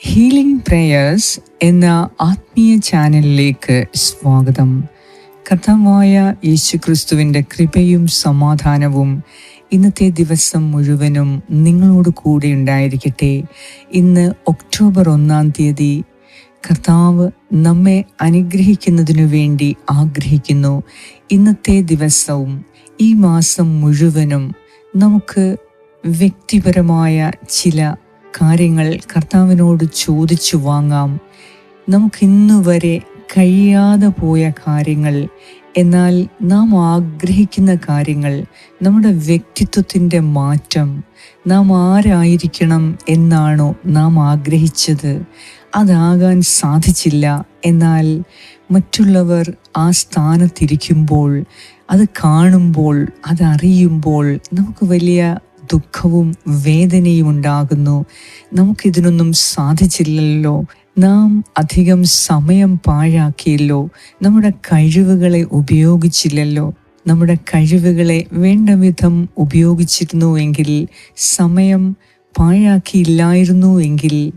Healing prayers എന്ന ആത്മീയ ചാനലിലേക്ക് സ്വാഗതം. കർത്താവായ യേശുക്രിസ്തുവിന്റെ കൃപയും സമാധാനവും ഇന്നത്തെ ദിവസം മുഴുവനും നിങ്ങളോട് കൂടെ ഉണ്ടായിരിക്കട്ടെ. ഇന്ന് ഒക്ടോബർ ഒന്നാം തീയതി കർത്താവ് നമ്മെ അനുഗ്രഹിക്കുന്നതിനു വേണ്ടി ആഗ്രഹിക്കുന്നു. ഇന്നത്തെ ദിവസവും ഈ മാസം മുഴുവനും നമുക്ക് വ്യക്തിപരമായ ചില കാര്യങ്ങൾ കർത്താവിനോട് ചോദിച്ചു വാങ്ങാം. നമുക്ക് ഇന്നു വരെ കഴിയാതെ പോയ കാര്യങ്ങൾ എന്നാൽ നാം ആഗ്രഹിക്കുന്ന കാര്യങ്ങൾ നമ്മുടെ വ്യക്തിത്വത്തിന്റെ മാറ്റം നാം ആരായിരിക്കണം എന്നാണോ നാം ആഗ്രഹിച്ചത്. അതാകാൻ സാധിച്ചില്ല. എന്നാൽ മറ്റുള്ളവർ ആ സ്ഥാനത്തിരിക്കുമ്പോൾ അത് കാണുമ്പോൾ അതറിയുമ്പോൾ നമുക്ക് വലിയ ദുഃഖവും വേദനയും ഉണ്ടാകുന്നു. നമുക്കിതിനൊന്നും സാധിച്ചില്ലല്ലോ. നാം അധികം സമയം പാഴാക്കിയല്ലോ. നമ്മുടെ കഴിവുകളെ ഉപയോഗിച്ചില്ലല്ലോ. നമ്മുടെ കഴിവുകളെ വേണ്ട വിധം ഉപയോഗിച്ചിരുന്നു എങ്കിൽ സമയം പാഴാക്കിയില്ലായിരുന്നു എങ്കിൽ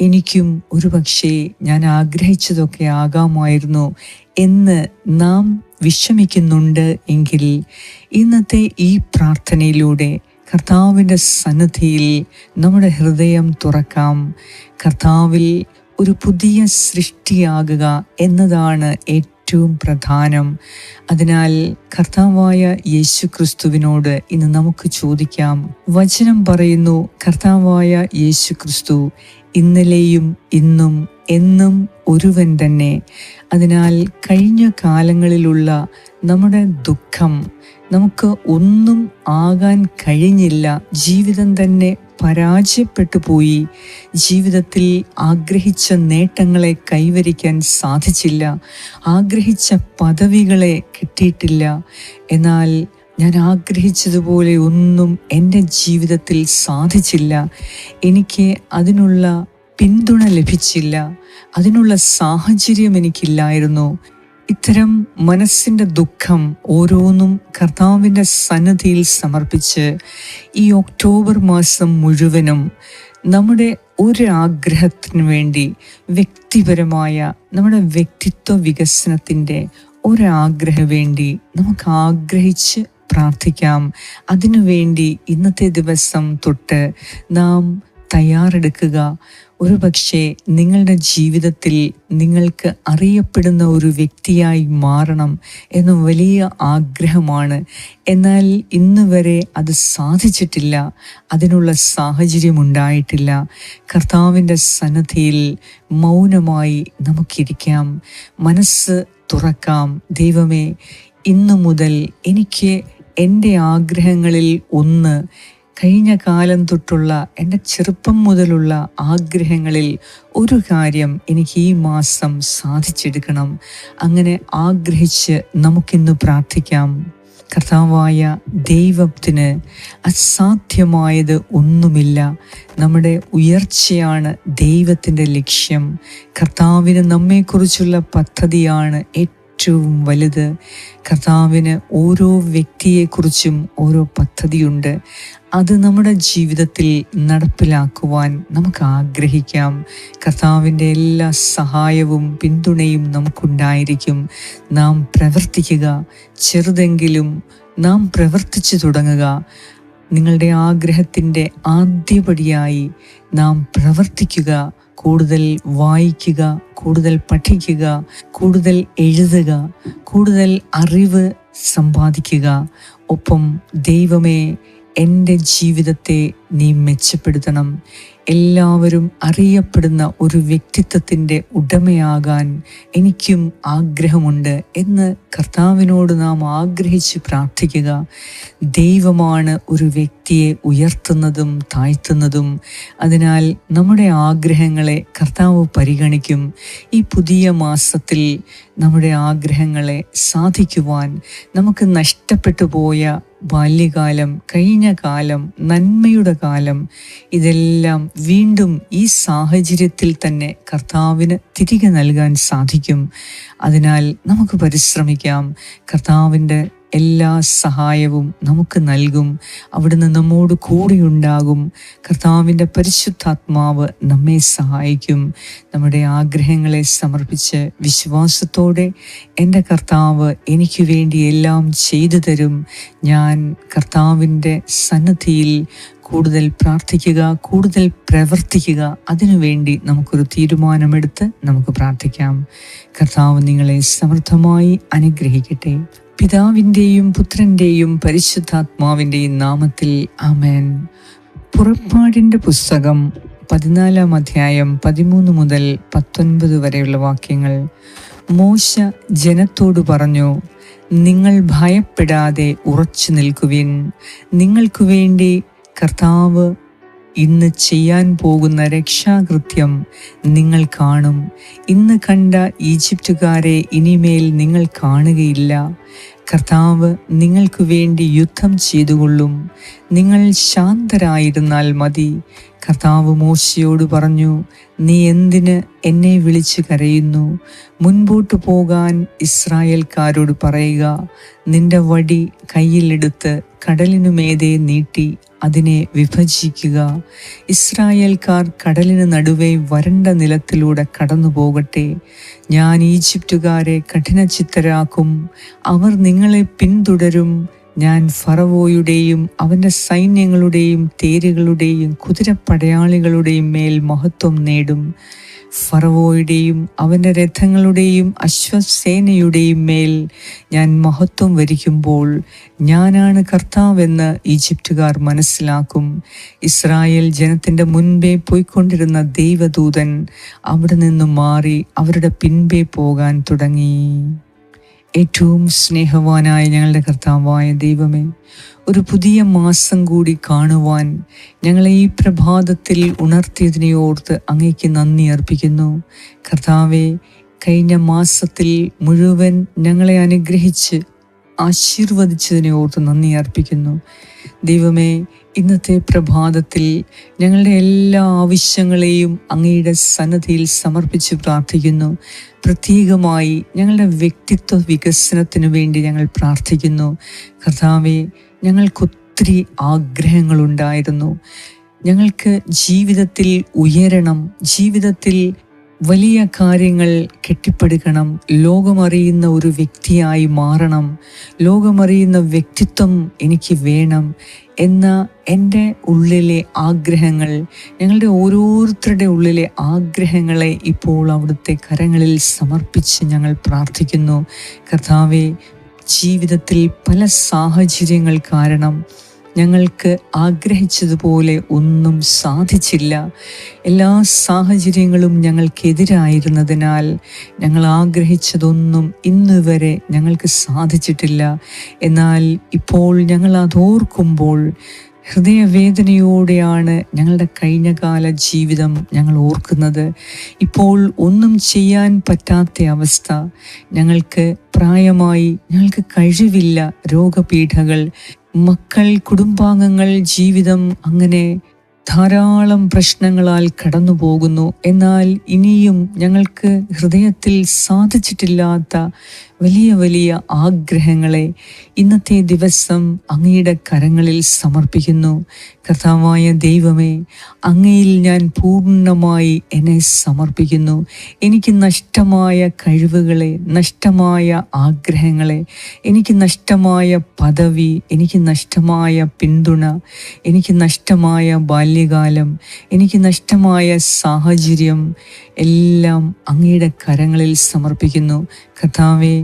എനിക്കും ഒരുപക്ഷെ ഞാൻ ആഗ്രഹിച്ചതൊക്കെ ആകാമായിരുന്നു എന്ന് നാം വിഷമിക്കുന്നുണ്ട് എങ്കിൽ ഇന്നത്തെ ഈ പ്രാർത്ഥനയിലൂടെ കർത്താവിന്റെ സന്നിധിയിൽ നമ്മുടെ ഹൃദയം തുറക്കാം. കർത്താവിൽ ഒരു പുതിയ സൃഷ്ടിയാകുക എന്നതാണ് ഏറ്റവും പ്രധാനം. അതിനാൽ കർത്താവായ യേശു ക്രിസ്തുവിനോട് ഇന്ന് നമുക്ക് ചോദിക്കാം. വചനം പറയുന്നു കർത്താവായ യേശു ക്രിസ്തു ഇന്നലെയും ഇന്നും എന്നും ഒരുവൻ തന്നെ. അതിനാൽ കഴിഞ്ഞ കാലങ്ങളിലുള്ള നമ്മുടെ ദുഃഖം നമുക്ക് ഒന്നും ആകാൻ കഴിഞ്ഞില്ല. ജീവിതം തന്നെ പരാജയപ്പെട്ടു പോയി. ജീവിതത്തിൽ ആഗ്രഹിച്ച നേട്ടങ്ങളെ കൈവരിക്കാൻ സാധിച്ചില്ല. ആഗ്രഹിച്ച പദവികളെ കിട്ടിയിട്ടില്ല. എന്നാൽ ഞാൻ ആഗ്രഹിച്ചതുപോലെ ഒന്നും എന്റെ ജീവിതത്തിൽ സാധിച്ചില്ല. എനിക്ക് അതിനുള്ള പിന്തുണ ലഭിച്ചില്ല. അതിനുള്ള സാഹചര്യം എനിക്കില്ലായിരുന്നു. ഇത്തരം മനസ്സിന്റെ ദുഃഖം ഓരോന്നും കർത്താവിന്റെ സന്നദ്ധിയിൽ സമർപ്പിച്ച് ഈ ഒക്ടോബർ മാസം മുഴുവനും നമ്മുടെ ഒരാഗ്രഹത്തിന് വേണ്ടി വ്യക്തിപരമായ നമ്മുടെ വ്യക്തിത്വ വികസനത്തിന്റെ ഒരാഗ്രഹം വേണ്ടി നമുക്ക് ആഗ്രഹിച്ച് പ്രാർത്ഥിക്കാം. അതിനുവേണ്ടി ഇന്നത്തെ ദിവസം തൊട്ട് നാം തയ്യാറെടുക്കുക. ഒരു പക്ഷേ നിങ്ങളുടെ ജീവിതത്തിൽ നിങ്ങൾക്ക് അറിയപ്പെടുന്ന ഒരു വ്യക്തിയായി മാറണം എന്ന വലിയ ആഗ്രഹമാണ്. എന്നാൽ ഇന്ന് വരെ അത് സാധിച്ചിട്ടില്ല. അതിനുള്ള സാഹചര്യം ഉണ്ടായിട്ടില്ല. കർത്താവിന്റെ സന്നദ്ധിയിൽ മൗനമായി നമുക്കിരിക്കാം. മനസ്സ് തുറക്കാം. ദൈവമേ ഇന്നു മുതൽ എനിക്ക് എന്റെ ആഗ്രഹങ്ങളിൽ ഒന്ന് കഴിഞ്ഞ കാലം തൊട്ടുള്ള എന്റെ ചെറുപ്പം മുതലുള്ള ആഗ്രഹങ്ങളിൽ ഒരു കാര്യം എനിക്ക് ഈ മാസം സാധിച്ചെടുക്കണം. അങ്ങനെ ആഗ്രഹിച്ച് നമുക്കിന്ന് പ്രാർത്ഥിക്കാം. കർത്താവായ ദൈവത്തിന് അസാധ്യമായത് ഒന്നുമില്ല. നമ്മുടെ ഉയർച്ചയാണ് ദൈവത്തിന്റെ ലക്ഷ്യം. കർത്താവിന് നമ്മെക്കുറിച്ചുള്ള പദ്ധതിയാണ് ഏറ്റവും ഏറ്റവും വലുത്. കർത്താവിന് ഓരോ വ്യക്തിയെക്കുറിച്ചും ഓരോ പദ്ധതിയുണ്ട്. അത് നമ്മുടെ ജീവിതത്തിൽ നടപ്പിലാക്കുവാൻ നമുക്ക് ആഗ്രഹിക്കാം. കർത്താവിന്റെ എല്ലാ സഹായവും പിന്തുണയും നമുക്കുണ്ടായിരിക്കും. നാം പ്രവർത്തിക്കുക ചെറുതെങ്കിലും നാം പ്രവർത്തിച്ചു തുടങ്ങുക. നിങ്ങളുടെ ആഗ്രഹത്തിന്റെ ആദ്യപടിയായി നാം പ്രവർത്തിക്കുക. കൂടുതൽ വായിക്കുക കൂടുതൽ പഠിക്കുക കൂടുതൽ എഴുതുക കൂടുതൽ അറിവ് സമ്പാദിക്കുക. ഒപ്പം ദൈവമേ എന്റെ ജീവിതത്തെ നീ മെച്ചപ്പെടുത്തണം. എല്ലാവരും അറിയപ്പെടുന്ന ഒരു വ്യക്തിത്വത്തിന്റെ ഉടമയാകാൻ എനിക്കും ആഗ്രഹമുണ്ട് എന്ന് കർത്താവിനോട് നാം ആഗ്രഹിച്ച് പ്രാർത്ഥിക്കുക. ദൈവമാണ് ഒരു വ്യക്തിയെ ഉയർത്തുന്നതും താഴ്ത്തുന്നതും. അതിനാൽ നമ്മുടെ ആഗ്രഹങ്ങളെ കർത്താവ് പരിഗണിക്കും. ഈ പുതിയ മാസത്തിൽ നമ്മുടെ ആഗ്രഹങ്ങളെ സാധിക്കുവാൻ നമുക്ക് നഷ്ടപ്പെട്ടു പോയ ബാല്യകാലം കഴിഞ്ഞ കാലം നന്മയുടെ കാലം ഇതെല്ലാം വീണ്ടും ഈ സാഹചര്യത്തിൽ തന്നെ കർത്താവിന് തിരികെ നൽകാൻ സാധിക്കും. അതിനാൽ നമുക്ക് പരിശ്രമിക്കാം. കർത്താവിന്റെ എല്ലാ സഹായവും നമുക്ക് നൽകും. അവിടുന്ന് നമ്മോട് കൂടെയുണ്ടാകും. കർത്താവിന്റെ പരിശുദ്ധാത്മാവ് നമ്മെ സഹായിക്കും. നമ്മുടെ ആഗ്രഹങ്ങളെ സമർപ്പിച്ച് വിശ്വാസത്തോടെ എന്റെ കർത്താവ് എനിക്ക് വേണ്ടി എല്ലാം ചെയ്തു തരും. ഞാൻ കർത്താവിന്റെ സന്നദ്ധിയിൽ കൂടുതൽ പ്രാർത്ഥിക്കുക കൂടുതൽ പ്രവർത്തിക്കുക. അതിനുവേണ്ടി നമുക്കൊരു തീരുമാനമെടുത്ത് നമുക്ക് പ്രാർത്ഥിക്കാം. കർത്താവ് നിങ്ങളെ സമൃദ്ധമായി അനുഗ്രഹിക്കട്ടെ. പിതാവിന്റെയും പുത്രന്റെയും പരിശുദ്ധാത്മാവിന്റെയും നാമത്തിൽ ആമേൻ. പുറപ്പാടിന്റെ പുസ്തകം പതിനാലാം അധ്യായം പതിമൂന്ന് മുതൽ പത്തൊൻപത് വരെയുള്ള വാക്യങ്ങൾ. മോശ ജനത്തോട് പറഞ്ഞു നിങ്ങൾ ഭയപ്പെടാതെ ഉറച്ചു നിൽക്കുവിൻ. നിങ്ങൾക്കു വേണ്ടി കർത്താവ് ഇന്ന് ചെയ്യാൻ പോകുന്ന രക്ഷാകൃത്യം നിങ്ങൾ കാണും. ഇന്ന് കണ്ട ഈജിപ്തുകാരെ ഇനിമേൽ നിങ്ങൾ കാണുകയില്ല. കർത്താവ് നിങ്ങൾക്ക് വേണ്ടി യുദ്ധം ചെയ്തുകൊള്ളും. നിങ്ങൾ ശാന്തരായിരുന്നാൽ മതി. കർത്താവ് മോശയോട് പറഞ്ഞു നീ എന്തിന് എന്നെ വിളിച്ചു കരയുന്നു? മുൻപോട്ട് പോകാൻ ഇസ്രായേൽക്കാരോട് പറയുക. നിന്റെ വടി കയ്യിലെടുത്ത് കടലിനുമേതെ നീട്ടി അതിനെ വിഭജിക്കുക. ഇസ്രായേൽക്കാർ കടലിന് നടുവേ വരണ്ട നിലത്തിലൂടെ കടന്നു പോകട്ടെ ഞാൻ ഈജിപ്തുകാരെ കഠിനചിത്തരാക്കും. അവർ നിങ്ങളെ പിന്തുടരും. ഞാൻ ഫറവോയുടെയും അവന്റെ സൈന്യങ്ങളുടെയും തേരുകളുടെയും കുതിരപ്പടയാളികളുടെയും മേൽ മഹത്വം നേടും. ഫറവോയുടെയും അവന്റെ രഥങ്ങളുടെയും അശ്വസേനയുടെയും മേൽ ഞാൻ മഹത്വം വരിക്കുമ്പോൾ ഞാനാണ് കർത്താവെന്ന് ഈജിപ്തുകാർ മനസ്സിലാക്കും. ഇസ്രായേൽ ജനത്തിന്റെ മുൻപേ പോയിക്കൊണ്ടിരുന്ന ദൈവദൂതൻ അവിടെ നിന്നും മാറി അവരുടെ പിൻപേ പോകാൻ തുടങ്ങി. ഏറ്റവും സ്നേഹവാനായ ഞങ്ങളുടെ കർത്താവായ ദൈവമേ ഒരു പുതിയ മാസം കൂടി കാണുവാൻ ഞങ്ങളെ ഈ പ്രഭാതത്തിൽ ഉണർത്തിയതിനെ ഓർത്ത് അങ്ങേക്ക് നന്ദി അർപ്പിക്കുന്നു. കർത്താവെ കഴിഞ്ഞ മാസത്തിൽ മുഴുവൻ ഞങ്ങളെ അനുഗ്രഹിച്ച് ആശീർവദിച്ചതിനെ ഓർത്ത് നന്ദി അർപ്പിക്കുന്നു. ദൈവമേ ഇന്നത്തെ പ്രഭാതത്തിൽ ഞങ്ങളുടെ എല്ലാ ആവശ്യങ്ങളെയും അങ്ങയുടെ സന്നദ്ധിയിൽ സമർപ്പിച്ച് പ്രാർത്ഥിക്കുന്നു. പ്രത്യേകമായി ഞങ്ങളുടെ വ്യക്തിത്വ വികസനത്തിനു വേണ്ടി ഞങ്ങൾ പ്രാർത്ഥിക്കുന്നു. കർത്താവെ ഞങ്ങൾക്കൊത്തിരി ആഗ്രഹങ്ങളുണ്ടായിരുന്നു. ഞങ്ങൾക്ക് ജീവിതത്തിൽ ഉയരണം ജീവിതത്തിൽ വലിയ കാര്യങ്ങൾ കെട്ടിപ്പടുക്കണം. ലോകമറിയുന്ന ഒരു വ്യക്തിയായി മാറണം. ലോകമറിയുന്ന വ്യക്തിത്വം എനിക്ക് വേണം എന്ന എന്റെ ഉള്ളിലെ ആഗ്രഹങ്ങൾ ഞങ്ങളുടെ ഓരോരുത്തരുടെ ഉള്ളിലെ ആഗ്രഹങ്ങളെ ഇപ്പോൾ അവിടുത്തെ കരങ്ങളിൽ സമർപ്പിച്ച് ഞങ്ങൾ പ്രാർത്ഥിക്കുന്നു. കർത്താവെ ജീവിതത്തിൽ പല സാഹചര്യങ്ങൾ കാരണം ഞങ്ങൾക്ക് ആഗ്രഹിച്ചതുപോലെ ഒന്നും സാധിച്ചില്ല. എല്ലാ സാഹചര്യങ്ങളും ഞങ്ങൾക്കെതിരായിരുന്നതിനാൽ ഞങ്ങൾ ആഗ്രഹിച്ചതൊന്നും ഇന്നുവരെ ഞങ്ങൾക്ക് സാധിച്ചിട്ടില്ല. എന്നാൽ ഇപ്പോൾ ഞങ്ങൾ അതോർക്കുമ്പോൾ ഹൃദയവേദനയോടെയാണ് ഞങ്ങളുടെ കഴിഞ്ഞകാല ജീവിതം ഞങ്ങൾ ഓർക്കുന്നത്. ഇപ്പോൾ ഒന്നും ചെയ്യാൻ പറ്റാത്ത അവസ്ഥ. ഞങ്ങൾക്ക് പ്രായമായി ഞങ്ങൾക്ക് കഴിവില്ല രോഗപീഠകൾ. മക്കൾ കുടുംബാംഗങ്ങൾ ജീവിതം അങ്ങനെ ധാരാളം പ്രശ്നങ്ങളാൽ കടന്നു പോകുന്നു എന്നാൽ ഇനിയും ഞങ്ങൾക്ക് ഹൃദയത്തിൽ സാധിച്ചിട്ടില്ലാത്ത വലിയ വലിയ ആഗ്രഹങ്ങളെ ഇന്നത്തെ ദിവസം അങ്ങയുടെ കരങ്ങളിൽ സമർപ്പിക്കുന്നു. കർത്താവായ ദൈവമേ അങ്ങയിൽ ഞാൻ പൂർണമായി എന്നെ സമർപ്പിക്കുന്നു. എനിക്ക് നഷ്ടമായ കഴിവുകളെ നഷ്ടമായ ആഗ്രഹങ്ങളെ എനിക്ക് നഷ്ടമായ പദവി എനിക്ക് നഷ്ടമായ പിന്തുണ എനിക്ക് നഷ്ടമായ ബാല്യകാലം എനിക്ക് നഷ്ടമായ സാഹചര്യം എല്ലാം അങ്ങയുടെ കരങ്ങളിൽ സമർപ്പിക്കുന്നു. കർത്താവെ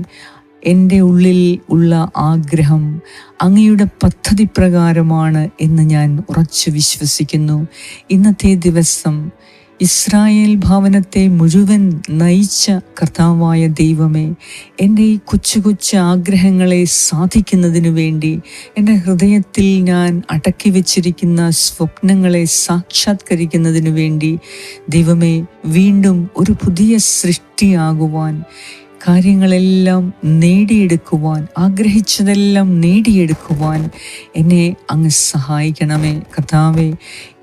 എന്റെ ഉള്ളിൽ ഉള്ള ആഗ്രഹം അങ്ങയുടെ പദ്ധതി പ്രകാരമാണ് എന്ന് ഞാൻ ഉറച്ചു വിശ്വസിക്കുന്നു. ഇന്നത്തെ ദിവസം ഇസ്രായേൽ ഭവനത്തെ മുഴുവൻ നയിച്ച കർത്താവായ ദൈവമേ എന്റെ ഈ കൊച്ചു കൊച്ചു ആഗ്രഹങ്ങളെ സാധിക്കുന്നതിനു വേണ്ടി എന്റെ ഹൃദയത്തിൽ ഞാൻ അടക്കി വച്ചിരിക്കുന്ന സ്വപ്നങ്ങളെ സാക്ഷാത്കരിക്കുന്നതിനു വേണ്ടി ദൈവമേ വീണ്ടും ഒരു പുതിയ സൃഷ്ടിയാകുവാൻ കാര്യങ്ങളെല്ലാം നേടിയെടുക്കുവാൻ ആഗ്രഹിച്ചതെല്ലാം നേടിയെടുക്കുവാൻ എന്നെ അങ്ങ് സഹായിക്കണമേ. കർത്താവെ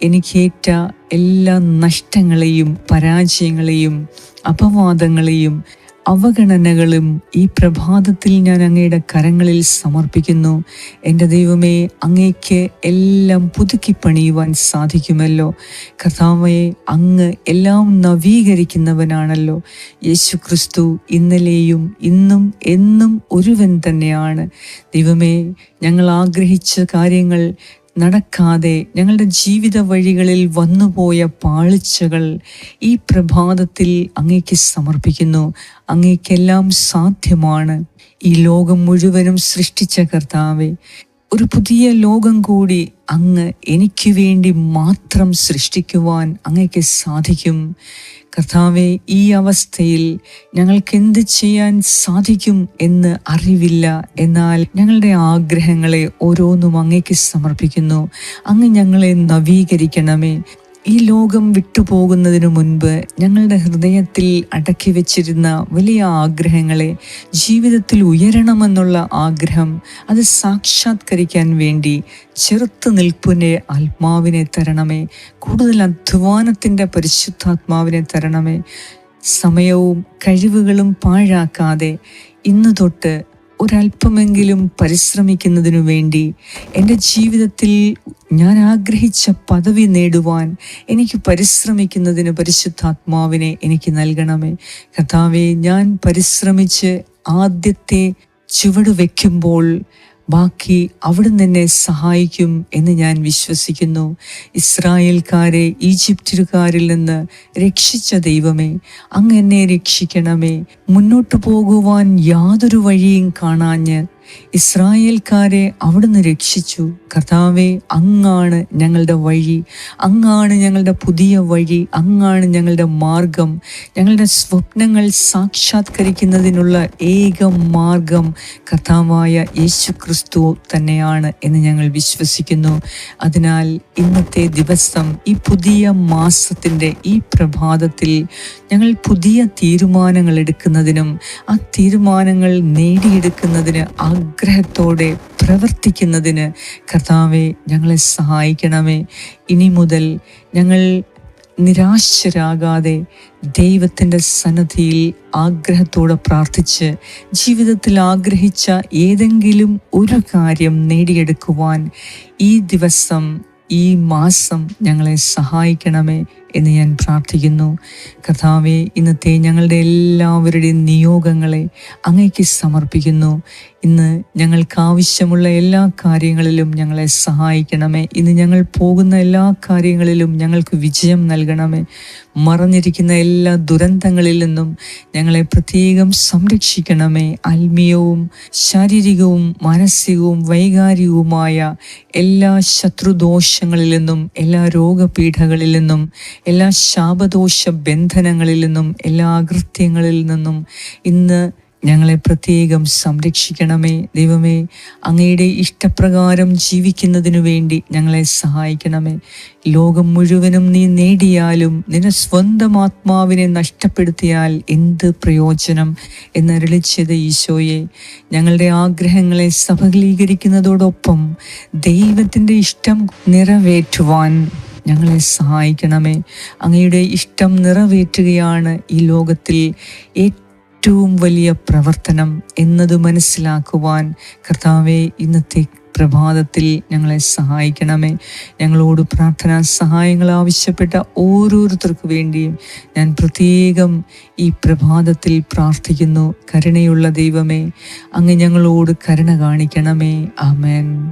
എനിക്കേറ്റ എല്ലാ നഷ്ടങ്ങളെയും പരാജയങ്ങളെയും അപവാദങ്ങളെയും അവഗണനകളും ഈ പ്രഭാതത്തിൽ ഞാൻ അങ്ങയുടെ കരങ്ങളിൽ സമർപ്പിക്കുന്നു. എന്റെ ദൈവമേ അങ്ങേക്ക് എല്ലാം പുതുക്കി പണിയുവാൻ സാധിക്കുമല്ലോ. കർത്താവെ അങ്ങ് എല്ലാം നവീകരിക്കുന്നവനാണല്ലോ. യേശു ക്രിസ്തു ഇന്നലെയും ഇന്നും എന്നും ഒരുവൻ തന്നെയാണ്. ദൈവമേ ഞങ്ങൾ ആഗ്രഹിച്ച കാര്യങ്ങൾ നടക്കാതെ ഞങ്ങളുടെ ജീവിത വഴികളിൽ വന്നുപോയ പാളിച്ചകൾ ഈ പ്രഭാതത്തിൽ അങ്ങേക്ക് സമർപ്പിക്കുന്നു. അങ്ങേക്കെല്ലാം സാധ്യമാണ്. ഈ ലോകം മുഴുവനും സൃഷ്ടിച്ച കർത്താവെ ഒരു പുതിയ ലോകം കൂടി അങ്ങ് എനിക്ക് വേണ്ടി മാത്രം സൃഷ്ടിക്കുവാൻ അങ്ങയ്ക്ക് സാധിക്കും. കർത്താവെ ഈ അവസ്ഥയിൽ ഞങ്ങൾക്ക് എന്ത് ചെയ്യാൻ സാധിക്കും എന്ന് അറിവില്ല. എന്നാൽ ഞങ്ങളുടെ ആഗ്രഹങ്ങളെ ഓരോന്നും അങ്ങേക്ക് സമർപ്പിക്കുന്നു. അങ്ങ് ഞങ്ങളെ നവീകരിക്കണമേ. ഈ ലോകം വിട്ടുപോകുന്നതിനു മുൻപ് ഞങ്ങളുടെ ഹൃദയത്തിൽ അടക്കി വെച്ചിരുന്ന വലിയ ആഗ്രഹങ്ങളെ ജീവിതത്തിൽ ഉയരണമെന്നുള്ള ആഗ്രഹം അത് സാക്ഷാത്കരിക്കാൻ വേണ്ടി ചെറുത്തു നിൽപ്പിന്റെ ആത്മാവിനെ തരണമേ കൂടുതൽ അധ്വാനത്തിന്റെ പരിശുദ്ധാത്മാവിനെ തരണമേ. സമയവും കഴിവുകളും പാഴാക്കാതെ ഇന്നു തൊട്ട് ഒരല്പമെങ്കിലും പരിശ്രമിക്കുന്നതിനു വേണ്ടി എന്റെ ജീവിതത്തിൽ ഞാൻ ആഗ്രഹിച്ച പദവി നേടുവാൻ എനിക്ക് പരിശ്രമിക്കുന്നതിന് പരിശുദ്ധാത്മാവിനെ എനിക്ക് നൽകണമേ. കഥാവെ ഞാൻ പരിശ്രമിച്ച് ആദ്യത്തെ ചുവട് വയ്ക്കുമ്പോൾ ബാക്കി അവിടുന്ന് എന്നെ സഹായിക്കും എന്ന് ഞാൻ വിശ്വസിക്കുന്നു. ഇസ്രായേൽക്കാരെ ഈജിപ്തുകാരിൽ നിന്ന് രക്ഷിച്ച ദൈവമേ അങ്ങ് എന്നെ രക്ഷിക്കണമേ. മുന്നോട്ടു പോകുവാൻ യാതൊരു വഴിയും കാണാഞ്ഞ് ഇസ്രായേൽക്കാരെ അവിടുന്ന് രക്ഷിച്ചു. കർത്താവെ അങ്ങാണ് ഞങ്ങളുടെ വഴി. അങ്ങാണ് ഞങ്ങളുടെ പുതിയ വഴി. അങ്ങാണ് ഞങ്ങളുടെ മാർഗം. ഞങ്ങളുടെ സ്വപ്നങ്ങൾ സാക്ഷാത്കരിക്കുന്നതിനുള്ള ഏക മാർഗം കർത്താവായ യേശു ക്രിസ്തു തന്നെയാണ് എന്ന് ഞങ്ങൾ വിശ്വസിക്കുന്നു. അതിനാൽ ഇന്നത്തെ ദിവസം ഈ പുതിയ മാസത്തിന്റെ ഈ പ്രഭാതത്തിൽ ഞങ്ങൾ പുതിയ തീരുമാനങ്ങൾ എടുക്കുന്നതിനും ആ തീരുമാനങ്ങൾ നേടിയെടുക്കുന്നതിന് ആഗ്രഹത്തോടെ പ്രവർത്തിക്കുന്നതിന് കർത്താവെ ഞങ്ങളെ സഹായിക്കണമേ. ഇനി മുതൽ ഞങ്ങൾ നിരാശരാകാതെ ദൈവത്തിന്റെ സന്നദ്ധിയിൽ ആഗ്രഹത്തോടെ പ്രാർത്ഥിച്ച് ജീവിതത്തിൽ ആഗ്രഹിച്ച ഏതെങ്കിലും ഒരു കാര്യം നേടിയെടുക്കുവാൻ ഈ ദിവസം ഈ മാസം ഞങ്ങളെ സഹായിക്കണമേ എന്ന് ഞാൻ പ്രാർത്ഥിക്കുന്നു. കർത്താവെ ഇന്നത്തെ ഞങ്ങളുടെ എല്ലാവരുടെയും നിയോഗങ്ങളെ അങ്ങേക്ക് സമർപ്പിക്കുന്നു. ഇന്ന് ഞങ്ങൾക്ക് ആവശ്യമുള്ള എല്ലാ കാര്യങ്ങളിലും ഞങ്ങളെ സഹായിക്കണമേ. ഇന്ന് ഞങ്ങൾ പോകുന്ന എല്ലാ കാര്യങ്ങളിലും ഞങ്ങൾക്ക് വിജയം നൽകണമേ. മറഞ്ഞിരിക്കുന്ന എല്ലാ ദുരന്തങ്ങളിൽ നിന്നും ഞങ്ങളെ പ്രത്യേകം സംരക്ഷിക്കണമേ. ആത്മീയവും ശാരീരികവും മാനസികവും വൈകാരികവുമായ എല്ലാ ശത്രുദോഷങ്ങളിൽ നിന്നും എല്ലാ രോഗപീഠകളിൽ നിന്നും എല്ലാ ശാപദോഷ ബന്ധനങ്ങളിൽ നിന്നും എല്ലാ അകൃത്യങ്ങളിൽ നിന്നും ഇന്ന് ഞങ്ങളെ പ്രത്യേകം സംരക്ഷിക്കണമേ. ദൈവമേ അങ്ങയുടെ ഇഷ്ടപ്രകാരം ജീവിക്കുന്നതിനു വേണ്ടി ഞങ്ങളെ സഹായിക്കണമേ. ലോകം മുഴുവനും നീ നേടിയാലും നിന സ്വന്തം ആത്മാവിനെ നഷ്ടപ്പെടുത്തിയാൽ എന്ത് പ്രയോജനം എന്നരുളിച്ചത് ഈശോയെ. ഞങ്ങളുടെ ആഗ്രഹങ്ങളെ സഫലീകരിക്കുന്നതോടൊപ്പം ദൈവത്തിന്റെ ഇഷ്ടം നിറവേറ്റുവാൻ ഞങ്ങളെ സഹായിക്കണമേ. അങ്ങയുടെ ഇഷ്ടം നിറവേറ്റുകയാണ് ഈ ലോകത്തിൽ ഏറ്റവും വലിയ പ്രവർത്തനം എന്നത് മനസ്സിലാക്കുവാൻ കർത്താവെ ഇന്നത്തെ പ്രഭാതത്തിൽ ഞങ്ങളെ സഹായിക്കണമേ. ഞങ്ങളോട് പ്രാർത്ഥനാ സഹായങ്ങൾ ആവശ്യപ്പെട്ട ഓരോരുത്തർക്കു വേണ്ടിയും ഞാൻ പ്രത്യേകം ഈ പ്രഭാതത്തിൽ പ്രാർത്ഥിക്കുന്നു. കരുണയുള്ള ദൈവമേ അങ്ങ് ഞങ്ങളോട് കരുണ കാണിക്കണമേ. ആമേൻ.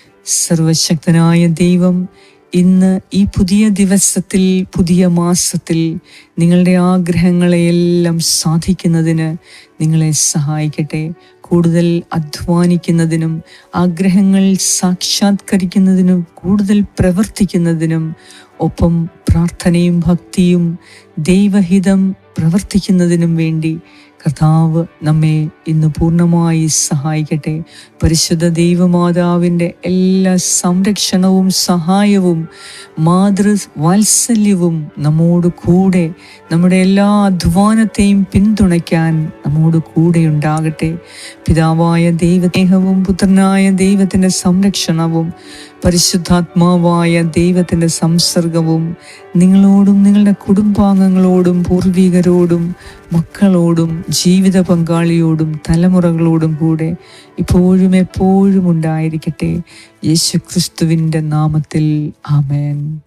സർവശക്തനായ ദൈവം ഇന്ന് ഈ പുതിയ ദിവസത്തിൽ പുതിയ മാസത്തിൽ നിങ്ങളുടെ ആഗ്രഹങ്ങളെയെല്ലാം സാധിക്കുന്നതിന് നിങ്ങളെ സഹായിക്കട്ടെ. കൂടുതൽ അധ്വാനിക്കുന്നതിനും ആഗ്രഹങ്ങൾ സാക്ഷാത്കരിക്കുന്നതിനും കൂടുതൽ പ്രവർത്തിക്കുന്നതിനും ഒപ്പം പ്രാർത്ഥനയും ഭക്തിയും ദൈവഹിതം പ്രവർത്തിക്കുന്നതിനും വേണ്ടി കർത്താവ് നമ്മെ ഇന്ന് പൂർണമായി സഹായിക്കട്ടെ. പരിശുദ്ധ ദൈവമാതാവിന്റെ എല്ലാ സംരക്ഷണവും സഹായവും മാതൃ വാത്സല്യവും നമ്മോട് കൂടെ നമ്മുടെ എല്ലാ അധ്വാനത്തെയും പിന്തുണയ്ക്കാൻ നമ്മോട് കൂടെ ഉണ്ടാകട്ടെ. പിതാവായ ദൈവദേഹവും പുത്രനായ ദൈവത്തിന്റെ സംരക്ഷണവും പരിശുദ്ധാത്മാവായ ദൈവത്തിന്റെ സംസർഗവും നിങ്ങളോടും നിങ്ങളുടെ കുടുംബാംഗങ്ങളോടും പൂർവികരോടും മക്കളോടും ജീവിത പങ്കാളിയോടും തലമുറകളോടും കൂടെ ഇപ്പോഴും എപ്പോഴും ഉണ്ടായിരിക്കട്ടെ. യേശുക്രിസ്തുവിന്റെ നാമത്തിൽ. ആമേൻ.